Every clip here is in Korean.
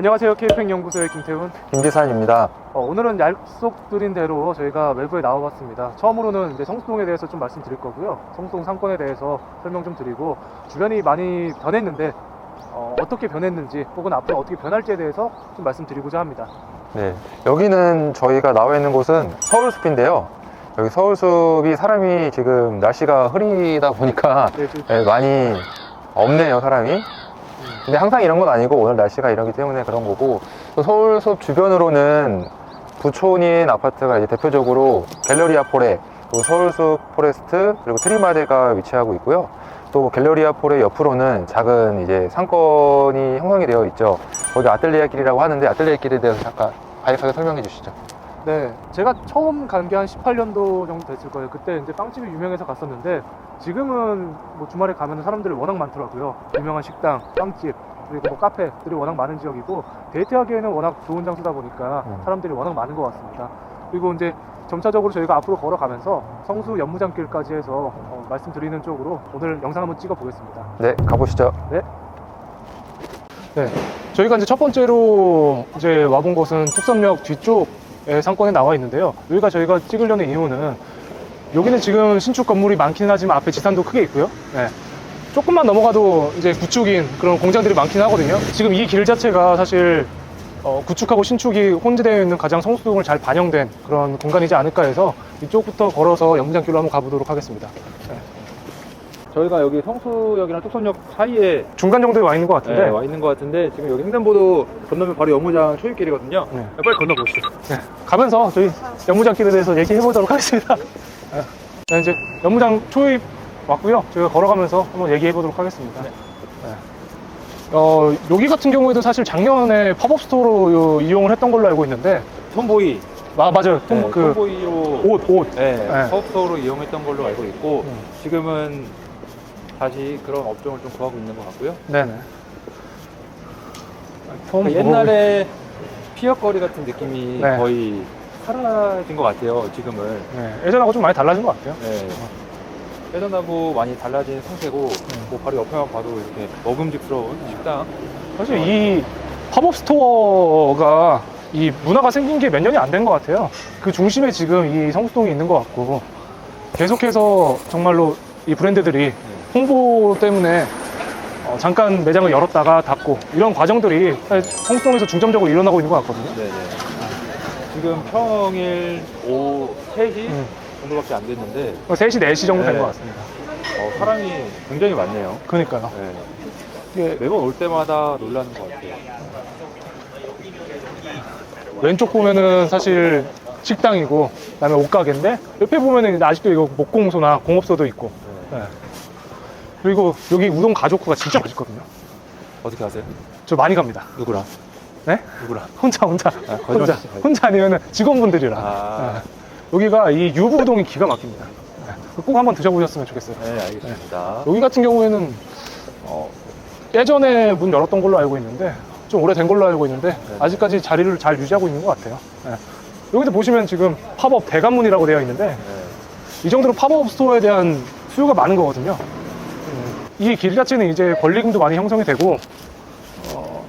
안녕하세요. KF행 연구소의 김태훈. 김지산입니다. 어, 오늘은 약속드린 대로 저희가 외부에 나와봤습니다. 처음으로는 이제 성수동에 대해서 좀 말씀드릴 거고요. 성수동 상권에 대해서 설명 좀 드리고 주변이 많이 변했는데 어, 떻게 변했는지 혹은 앞으로 어떻게 변할지에 대해서 좀 말씀드리고자 합니다. 네, 여기는 저희가 나와 있는 곳은 서울숲인데요. 여기 서울숲이 사람이 지금 날씨가 흐리다 보니까 네, 지금 네, 많이 없네요, 사람이. 근데 항상 이런 건 아니고 오늘 날씨가 이러기 때문에 그런 거고 또 서울 숲 주변으로는 부촌인 아파트가 이제 대표적으로 갤러리아 포레, 또 서울숲 포레스트 그리고 트리마드가 위치하고 있고요. 또 갤러리아 포레 옆으로는 작은 이제 상권이 형성이 되어 있죠. 거기 아틀리에 길이라고 하는데 아틀리에 길에 대해서 잠깐 간략하게 설명해 주시죠. 네, 제가 처음 간 게 한 18년도 정도 됐을 거예요. 그때 이제 빵집이 유명해서 갔었는데 지금은 뭐 주말에 가면 사람들이 워낙 많더라고요. 유명한 식당, 빵집 그리고 뭐 카페들이 워낙 많은 지역이고 데이트하기에는 워낙 좋은 장소다 보니까 음. 사람들이 워낙 많은 것 같습니다. 그리고 이제 점차적으로 저희가 앞으로 걸어가면서 성수 연무장길까지 해서 어, 말씀드리는 쪽으로 오늘 영상 한번 찍어 보겠습니다. 네, 가보시죠. 네, 저희가 이제 첫 번째로 이제 와본 곳은 뚝섬역 뒤쪽의 상권에 나와 있는데요. 여기가 저희가 찍으려는 이유는 여기는 지금 신축 건물이 많기는 하지만 앞에 지산도 크게 있고요. 네. 조금만 넘어가도 이제 구축인 그런 공장들이 많긴 하거든요. 지금 이 길 자체가 사실 어, 구축하고 신축이 혼재되어 있는 가장 성수동을 잘 반영된 그런 공간이지 않을까 해서 이쪽부터 걸어서 연무장길로 한번 가보도록 하겠습니다. 저희가 여기 성수역이랑 뚝섬역 사이에 중간 정도에 와 있는 것 같은데 네, 와 있는 것 같은데 지금 여기 횡단보도 건너면 바로 연무장 초입길이거든요. 네. 빨리 건너보시죠. 네, 가면서 저희 연무장길에 대해서 얘기해 보도록 하겠습니다. 네. 네, 이제 연무장 초입 왔고요. 저희가 걸어가면서 한번 얘기해 보도록 하겠습니다. 네. 어, 여기 같은 경우에도 사실 작년에 팝업 스토어로 요- 이용을 했던 걸로 알고 있는데, 톰보이, 아, 맞아요. 톰, 네, 그, 톰보이로 옷, 옷. 네, 네. 사업소로 이용했던 걸로 알고 있고 음. 지금은 다시 그런 업종을 좀 구하고 있는 것 같고요. 네네. 톰, 그러니까 옛날에 피어거리 같은 느낌이 네. 거의 사라진 것 같아요. 지금은. 네, 예전하고 좀 많이 달라진 것 같아요. 네. 예전하고 많이 달라진 상태고 뭐 바로 옆에만 봐도 이렇게 먹음직스러운 식당 사실 이 팝업 스토어가 이 문화가 생긴 게 몇 년이 안 된 것 같아요. 그 중심에 지금 이 성수동이 있는 것 같고 계속해서 정말로 이 브랜드들이 홍보 때문에 어, 잠깐 매장을 열었다가 닫고 이런 과정들이 성수동에서 중점적으로 일어나고 있는 것 같거든요. 네네. 지금 평일 오후 3시 음. 정도밖에 안 됐는데 3시, 4시 정도 된 네. 것 같습니다. 어, 사람이 굉장히 많네요. 그러니까요. 네. 이게 매번 올 때마다 놀라는 것 같아요. 왼쪽 보면은 사실 식당이고 그다음에 옷가게인데 옆에 보면은 아직도 이거 목공소나 공업소도 있고 네. 네. 그리고 여기 우동 가족구가 진짜 맛있거든요. 어떻게 아세요? 저 많이 갑니다. 누구랑? 네? 누구랑? 혼자 혼자 아, 거짓말 혼자 치지 말고. 혼자 아니면 은 직원분들이랑 아. 네. 여기가 이 유부 우동이 기가 막힙니다. 네. 꼭 한번 드셔보셨으면 좋겠어요. 네, 알겠습니다. 여기 같은 경우에는 어, 예전에 문 열었던 걸로 알고 있는데 좀 오래된 걸로 알고 있는데 아직까지 자리를 잘 유지하고 있는 것 같아요. 네. 여기도 보시면 지금 팝업 대관문이라고 되어 있는데 네. 이 정도로 팝업 스토어에 대한 수요가 많은 거거든요. 음, 이길 자체는 이제 권리금도 많이 형성이 되고 어,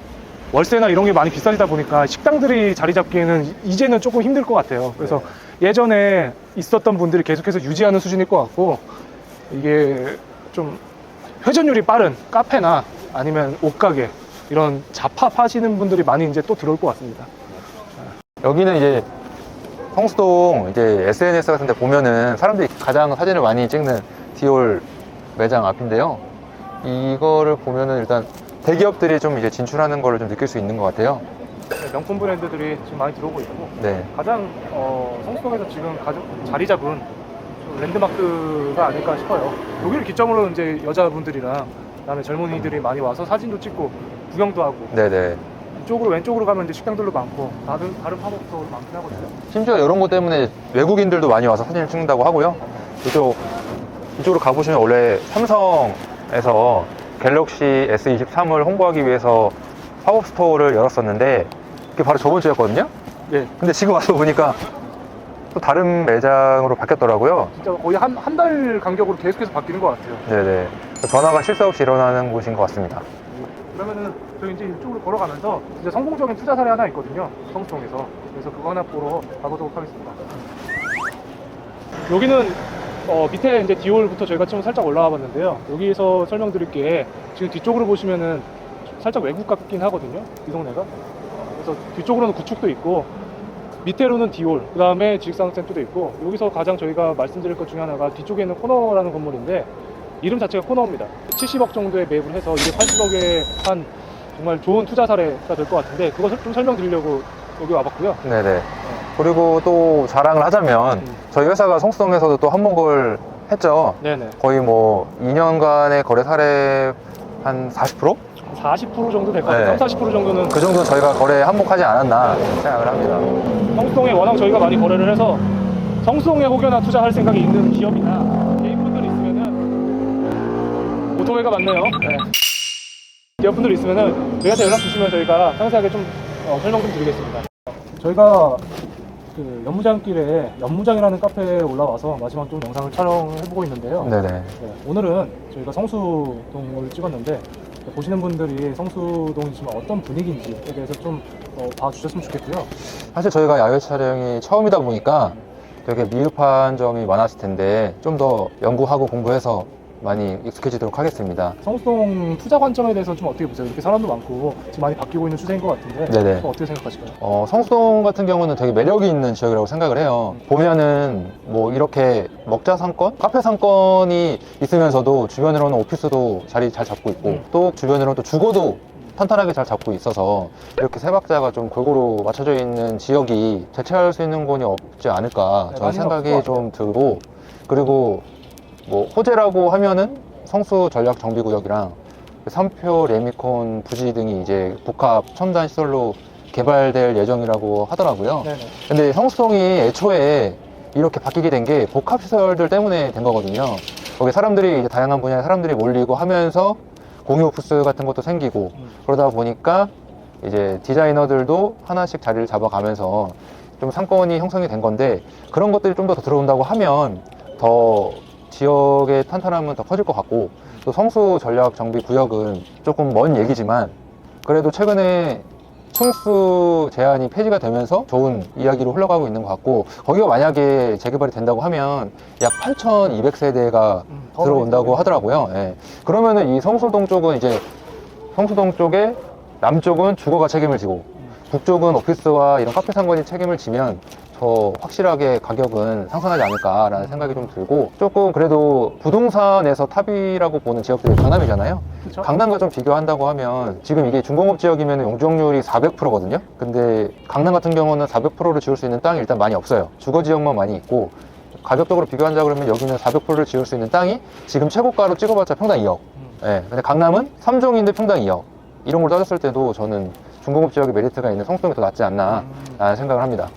월세나 이런 게 많이 비싸지다 보니까 식당들이 자리 잡기에는 이제는 조금 힘들 것 같아요. 그래서 예전에 있었던 분들이 계속해서 유지하는 수준일 것 같고 이게 좀 회전율이 빠른 카페나 아니면 옷가게 이런 잡합 하시는 분들이 많이 이제 또 들어올 것 같습니다. 여기는 이제 성수동 이제 SNS 같은 데 보면은 사람들이 가장 사진을 많이 찍는 디올 매장 앞인데요. 이거를 보면은 일단 대기업들이 좀 이제 진출하는 거를 좀 느낄 수 있는 것 같아요. 명품 브랜드들이 지금 많이 들어오고 있고 네. 가장 어, 성수동에서 지금 가장 자리 잡은 좀 랜드마크가 아닐까 싶어요. 여기를 기점으로 이제 여자분들이랑 그다음에 젊은이들이 많이 와서 사진도 찍고 구경도 하고 네네. 이쪽으로 왼쪽으로 가면 이제 식당들도 많고 다른 다른 팝업도 많긴 하거든요. 심지어 이런 것 때문에 외국인들도 많이 와서 사진을 찍는다고 하고요. 이쪽, 이쪽으로 가보시면 원래 삼성에서 갤럭시 S23을 홍보하기 위해서 팝업 스토어를 열었었는데 그게 바로 저번 주였거든요. 예, 근데 지금 와서 보니까 또 다른 매장으로 바뀌었더라고요. 진짜 거의 한 한 달 간격으로 계속해서 바뀌는 것 같아요. 네네. 변화가 쉴새 없이 일어나는 곳인 것 같습니다. 그러면은 저희 이제 이쪽으로 걸어가면서 이제 성공적인 투자 사례 하나 있거든요. 성수동에서. 그래서 그거 하나 보러 가보도록 하겠습니다. 여기는 어, 밑에 이제 디올부터 저희가 좀 살짝 올라와 봤는데요. 여기서 설명드릴 게 지금 뒤쪽으로 보시면은 살짝 외국 같긴 하거든요. 이 동네가. 그래서 뒤쪽으로는 구축도 있고 밑에로는 디올, 그 다음에 지식산업센터도 있고 여기서 가장 저희가 말씀드릴 것 중에 하나가 뒤쪽에 있는 코너라는 건물인데 이름 자체가 코너입니다. 70억 정도의 매입을 해서 280억에 한 정말 좋은 투자 사례가 될 것 같은데 그것을 좀 설명드리려고 여기 와봤고요. 네네. 그리고 또 자랑을 하자면 음. 저희 회사가 성수동에서도 또 한몫을 했죠. 네네. 거의 뭐 2년간의 거래 사례 한 40%? 40% 정도 될 것 같아요. 네. 30, 40% 정도는 그 정도 저희가 거래에 한몫하지 않았나 생각을 합니다. 성수동에 워낙 저희가 많이 거래를 해서 성수동에 혹여나 투자할 생각이 있는 기업이나 개인분들 있으면은 오토웨이가 맞네요. 네. 기업분들 있으면은 저희한테 연락 주시면 저희가 상세하게 좀 어, 설명 좀 드리겠습니다. 저희가 그 연무장길에 연무장이라는 카페에 올라와서 마지막 좀 영상을 촬영을 해보고 있는데요. 네네. 네, 오늘은 저희가 성수동을 찍었는데 보시는 분들이 성수동이 지금 어떤 분위기인지에 대해서 좀 어, 봐주셨으면 좋겠고요. 사실 저희가 야외 촬영이 처음이다 보니까 되게 미흡한 점이 많았을 텐데 좀 더 연구하고 공부해서 많이 익숙해지도록 하겠습니다. 성수동 투자 관점에 대해서 좀 어떻게 보세요? 이렇게 사람도 많고 지금 많이 바뀌고 있는 추세인 것 같은데 네네. 어떻게 생각하실까요? 어, 성수동 같은 경우는 되게 매력이 있는 지역이라고 생각을 해요. 보면은 뭐 이렇게 먹자 상권, 카페 상권이 있으면서도 주변으로는 오피스도 자리 잘 잡고 있고 음. 또 주변으로는 또 주거도 탄탄하게 잘 잡고 있어서 이렇게 세 박자가 좀 골고루 맞춰져 있는 지역이 대체할 수 있는 곳이 없지 않을까 네, 저는 생각이 없을 것 좀 들고 그리고 뭐 호재라고 하면은 성수 전략 정비 구역이랑 삼표 레미콘 부지 등이 이제 복합 첨단 시설로 개발될 예정이라고 하더라고요. 네네. 근데 성수동이 애초에 이렇게 바뀌게 된 게 복합 시설들 때문에 된 거거든요. 거기 사람들이 이제 다양한 분야의 사람들이 몰리고 하면서 공유 오피스 같은 것도 생기고 음. 그러다 보니까 이제 디자이너들도 하나씩 자리를 잡아가면서 좀 상권이 형성이 된 건데 그런 것들이 좀 더 들어온다고 하면 더 지역의 탄탄함은 더 커질 것 같고 또 성수 전략 정비 구역은 조금 먼 얘기지만 그래도 최근에 층수 제한이 폐지가 되면서 좋은 이야기로 흘러가고 있는 것 같고 거기가 만약에 재개발이 된다고 하면 약 8,200세대가 음, 더 들어온다고 하더라고요. 예. 그러면은 이 성수동 쪽은 이제 성수동 쪽에 남쪽은 주거가 책임을 지고 북쪽은 오피스와 이런 카페 상권이 책임을 지면 더 확실하게 가격은 상승하지 않을까라는 생각이 좀 들고 조금 그래도 부동산에서 탑이라고 보는 지역들이 강남이잖아요. 그렇죠? 강남과 좀 비교한다고 하면 지금 이게 중공업 지역이면 용적률이 400%거든요. 근데 강남 같은 경우는 400%를 지을 수 있는 땅이 일단 많이 없어요. 주거 지역만 많이 있고 가격적으로 비교한다 그러면 여기는 400%를 지을 수 있는 땅이 지금 최고가로 찍어봤자 평당 2억. 음. 예. 근데 강남은 3종인데 평당 2억. 이런 걸 따졌을 때도 저는 중공업 지역의 메리트가 있는 성수동이 더 낫지 않나 음. 라는 생각을 합니다.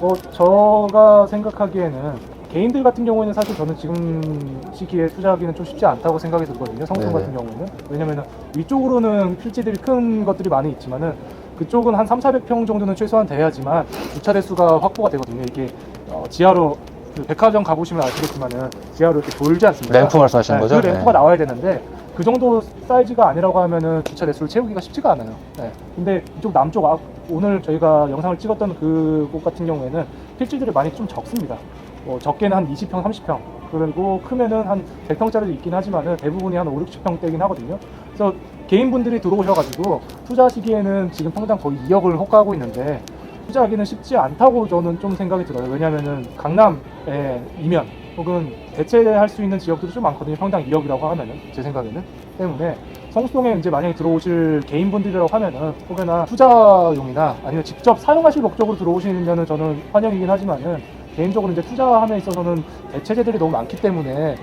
어, 제가 생각하기에는 개인들 같은 경우에는 사실 저는 지금 시기에 투자하기는 좀 쉽지 않다고 생각이 들거든요. 네네. 같은 경우에는. 왜냐면은 위쪽으로는 필지들이 큰 것들이 많이 있지만은 그쪽은 한 3, 400평 정도는 최소한 돼야지만 주차 대수가 확보가 되거든요. 이게 어, 지하로 그 백화점 가보시면 아시겠지만은 지하로 이렇게 돌지 않습니까? 램프 말씀하시는 네, 거죠? 그 램프가 네. 나와야 되는데 그 정도 사이즈가 아니라고 하면은 주차 대수를 채우기가 쉽지가 않아요. 네. 근데 이쪽 남쪽 앞 오늘 저희가 영상을 찍었던 그곳 같은 경우에는 필지들이 많이 좀 적습니다. 뭐 적게는 한 20평, 30평 그리고 크면은 한 100평짜리도 있긴 하지만은 대부분이 한 5, 60평대긴 하거든요. 그래서 개인분들이 들어오셔가지고 투자하시기에는 지금 평당 거의 2억을 호가하고 있는데 투자하기는 쉽지 않다고 저는 좀 생각이 들어요. 왜냐면은 강남의 이면 혹은 대체할 수 있는 지역들이 좀 많거든요. 평당 2억이라고 하면은 제 생각에는 때문에 성수동에 이제 만약에 들어오실 개인분들이라고 하면은 혹여나 투자용이나 아니면 직접 사용하실 목적으로 들어오시면은 저는 환영이긴 하지만은 개인적으로 이제 투자함에 있어서는 대체제들이 너무 많기 때문에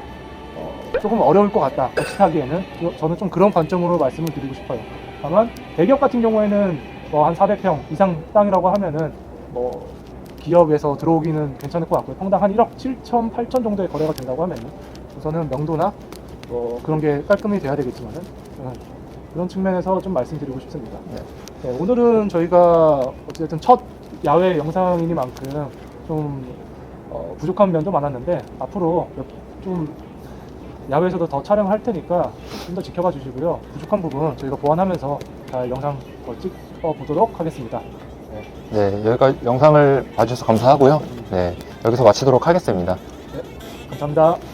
어, 조금 어려울 것 같다. 거치하기에는 저- 저는 좀 그런 관점으로 말씀을 드리고 싶어요. 다만 대기업 같은 경우에는 뭐 한 400평 이상 땅이라고 하면은 뭐 기업에서 들어오기는 괜찮을 것 같고요. 평당 한 1억 7천, 8천 정도의 거래가 된다고 하면은 우선은 명도나 뭐 그런 게 깔끔히 돼야 되겠지만은 저는 그런 측면에서 좀 말씀드리고 싶습니다. 네, 오늘은 저희가 어쨌든 첫 야외 영상이니만큼 좀 어, 부족한 면도 많았는데 앞으로 몇- 좀 야외에서도 더 촬영할 테니까 좀 더 지켜봐 주시고요. 부족한 부분 저희가 보완하면서 잘 영상 더 찍어 보도록 하겠습니다. 네, 여기까지 영상을 봐주셔서 감사하고요. 네, 여기서 마치도록 하겠습니다. 감사합니다.